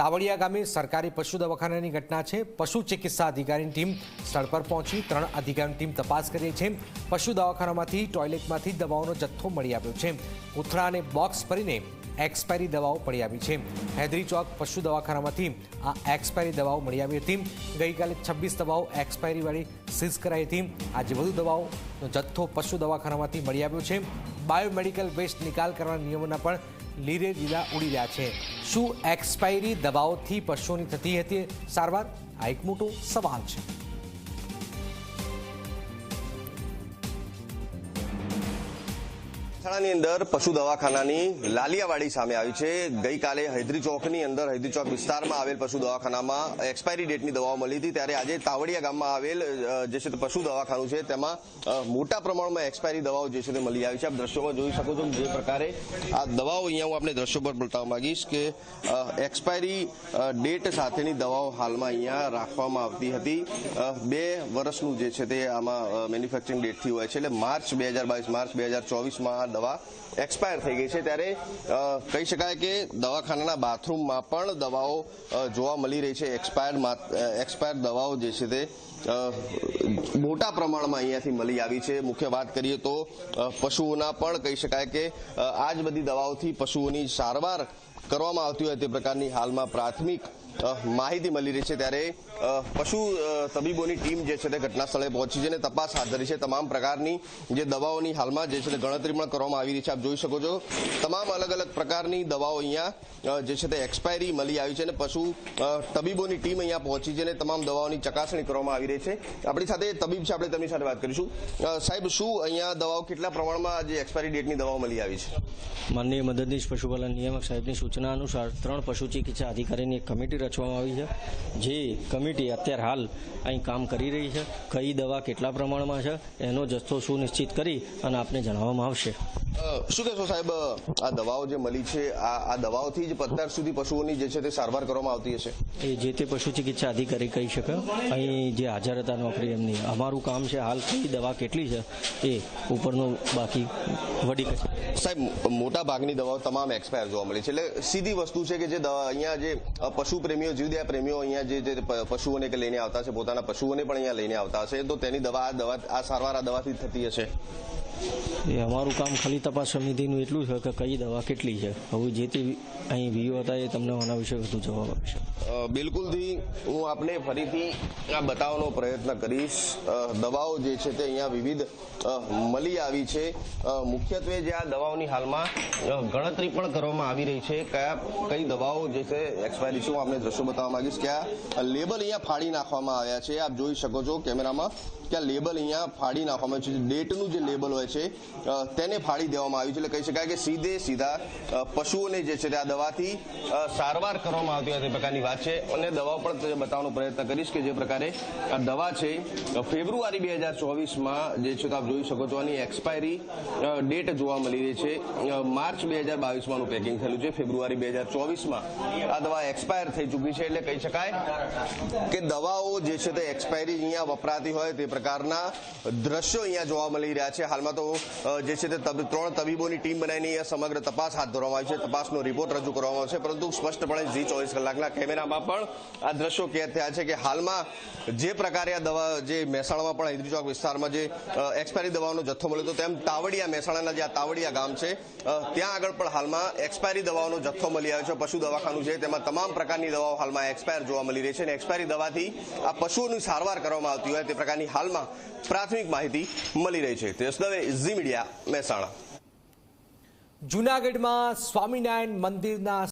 તાવડિયા ગામે સરકારી પશુ દવાખાનાની ઘટના છે. પશુ ચિકિત્સા અધિકારીની ટીમ સ્થળ પર પહોંચી ત્રણ અધિકારીની ટીમ તપાસ કરી છે. પશુ દવાખાનામાંથી, ટોયલેટમાંથી દવાઓનો જથ્થો મળી આવ્યો છે. કોથળા અને બોક્સ ભરીને એક્સપાયરી દવાઓ મળી આવી છે. હૈદરી ચોક પશુ દવાખાનામાંથી આ એક્સપાયરી દવાઓ મળી આવી હતી. ગઈકાલે છવ્વીસ દવાઓ એક્સપાયરીવાળી સીઝ કરાઈ હતી. આજે વધુ દવાઓનો જથ્થો પશુ દવાખાનામાંથી મળી આવ્યો છે. બાયોમેડિકલ વેસ્ટ નિકાલ કરવાના નિયમોના પણ લીરે લીલા ઉડી રહ્યા છે. શું એક્સપાયરી દવાઓથી પશુઓની થતી હતી? સારવાર, આ એક મોટો સવાલ છે. મહેસાણાની અંદર પશુ દવાખાનાની લાલિયાવાડી સામે આવી છે. ગઈકાલે હૈદરી ચોકની અંદર, હૈદરી ચોક વિસ્તારમાં આવેલ પશુ દવાખાનામાં એક્સપાયરી ડેટની દવાઓ મળી હતી. ત્યારે આજે તાવડિયા ગામમાં આવેલ જે છે પશુ દવાખાનું છે, તેમાં મોટા પ્રમાણમાં એક્સપાયરી દવાઓ જે છે તે મળી આવી છે. આપ દ્રશ્યોમાં જોઈ શકો છો જે પ્રકારે આ દવાઓ અહીંયા હું આપણે દ્રશ્યો પર બતાવવા માંગીશ કે એક્સપાયરી ડેટ સાથેની દવાઓ હાલમાં અહીંયા રાખવામાં આવતી હતી. બે વર્ષનું જે છે તે આમાં મેન્યુફેક્ચરિંગ ડેટથી હોય છે. એટલે માર્ચ બે હજાર બાવીસ, માર્ચ બે હજાર ચોવીસમાં દવા એક્સપાયર થઈ ગઈ છે ત્યારે કહી શકાય કે દવાખાનાના બાથરૂમમાં પણ દવાઓ જોવા મળી રહી છે. એક્સપાયર એક્સપાયર દવાઓ જે છે તે મોટા પ્રમાણમાં અહીંયાથી મળી આવી છે. મુખ્ય વાત કરીએ તો પશુઓના પણ કહી શકાય કે આ જ બધી દવાઓથી પશુઓની સારવાર કરવામાં આવતી હોય તે પ્રકારની હાલમાં પ્રાથમિક માહિતી મળી રહી છે ત્યારે પશુ તબીબોની ટીમ જે છે તે ઘટના સ્થળે પહોંચી છે અને તપાસ હાથ ધરી છે. તમામ પ્રકારની જે દવાઓની હાલમાં જે છે તે ગણતરી પણ કરવામાં આવી રહી છે. આપ જોઈ શકો છો, તમામ અલગ અલગ પ્રકારની દવાઓ અહીંયા જે છે તે એક્સપાયરી મળી આવી છે અને પશુ તબીબોની ટીમ અહીંયા પહોંચી છે અને તમામ દવાઓની ચકાસણી કરવામાં આવી રહી છે. આપણી સાથે તબીબ છે, આપણે તેમની સાથે વાત કરીશું. સાહેબ, શું અહીંયા દવાઓ કેટલા પ્રમાણમાં જે એક્સપાયરી ડેટની દવાઓ મળી આવી છે? માનનીય મદદનીશ પશુપાલન નિયામક સાહેબની સૂચના અનુસાર ત્રણ પશુ ચિકિત્સા અધિકારીની એક કમિટી રચવામાં આવી છે. જે કમિટી અત્યારે હાલ અહીં કામ કરી રહી છે. કઈ દવા કેટલા પ્રમાણમાં છે એનો જથ્થો સુનિશ્ચિત કરી અને આપને જણાવવામાં આવશે. શું કહેશો સાહેબ? આ દવાઓ જે મળી છે આ આ દવાઓથી જ અત્યાર સુધી પશુઓની જે છે તે સારવાર કરવામાં આવતી હશે? એ જે તે પશુ ચિકિત્સા અધિકારી કહી શકે અહીં જે હાજર હતા નોકરી એમની અમારું કામ છે હાલ કઈ દવા કેટલી છે એ ઉપરનું બાકી વડી સાહેબ મોટા ભાગની દવાઓ તમામ એક્સપાયર જોવા મળી છે. એટલે સીધી વસ્તુ છે કે જે અહીંયા જે પશુ પ્રેમીઓ જીવદયા પ્રેમીઓ અહીંયા જે જે પશુઓને કે લઈને આવતા છે પોતાના પશુઓને પણ અહીંયા લઈને આવતા હશે. તો તેની દવા આ દવા આ સારવાર આ દવાથી થતી હશે? એ અમારું કામ ખાલી તપાસ સમિતિનું એટલું છે કે કઈ દવા કેટલી છે. હવે જે તે અહીં વીઓ હતા એ તમને આના વિશે વધુ જવાબ આપશે. બિલકુલથી હું આપને ફરીથી આ બતાવવાનો પ્રયત્ન કરીશ. દવાઓ જે છે તે અહીંયા વિવિધ મળી આવી છે. મુખ્યત્વે જે આ દવાઓની હાલમાં ગણતરી પણ કરવામાં આવી રહી છે. કયા કઈ દવાઓ જે છે એક્સપાયરી છે. હું આપને દ્રશ્યો બતાવવા માંગીશ કે આ લેબલ અહીંયા ફાડી નાખવામાં આવ્યા છે. આપ જોઈ શકો છો કેમેરામાં કે આ લેબલ અહીંયા ફાડી નાખવામાં આવ્યું છે. ડેટનું જે લેબલ હોય છે તેને ફાડી દેવામાં આવ્યું છે. એટલે કહી શકાય કે સીધે સીધા પશુઓને જે છે તે આ દવાથી સારવાર કરવામાં આવતી હોય તે પ્રકારની વાત છે. અને દવાઓ પણ બતાવવાનો પ્રયત્ન કરીશ કે જે પ્રકારે આ દવા છે ફેબ્રુઆરી બે હજાર ચોવીસમાં જે છે તો આપ જોઈ શકો છો આની એક્સપાયરી ડેટ જોવા મળી રહી છે. માર્ચ બે હજાર બાવીસમાં પેકિંગ થયેલું છે. ફેબ્રુઆરી બે હજાર ચોવીસમાં આ દવા એક્સપાયર થઈ ચૂકી છે એટલે કહી શકાય કે દવાઓ જે છે તે એક્સપાયરી અહીંયા વપરાતી હોય તે પ્રકારના દ્રશ્યો અહીંયા જોવા મળી રહ્યા છે. હાલમાં તો જે છે તે ત્રણ તબીબોની ટીમ બનાવીને અહીંયા સમગ્ર તપાસ હાથ ધરવામાં આવી છે. તપાસનો રિપોર્ટ રજૂ કરવામાં આવશે. પરંતુ સ્પષ્ટપણે ઝી ચોવીસ કલાકના કેમેરામાં પણ આ દ્રશ્યો કેદ થયા છે કે હાલમાં જે પ્રકારે આ દવા, જે મહેસાણામાં પણ હૈદરી ચોક વિસ્તારમાં જે એક્સપાયરી દવાનો જથ્થો મળ્યો હતો તેમ તાવડિયા મહેસાણાના જે આ તાવડિયા ગામ છે ત્યાં આગળ પણ હાલમાં એક્સપાયરી દવાઓનો જથ્થો મળી આવ્યો છે. પશુ દવાખાનું છે તેમાં તમામ પ્રકારની દવાઓ હાલમાં એક્સપાયર જોવા મળી રહી છે અને એક્સપાયરી દવાથી આ પશુઓની સારવાર કરવામાં આવતી હોય તે પ્રકારની હાલમાં પ્રાથમિક માહિતી મળી રહી છે. જૂનાગઢમાં સ્વામિનારાયણ મંદિરના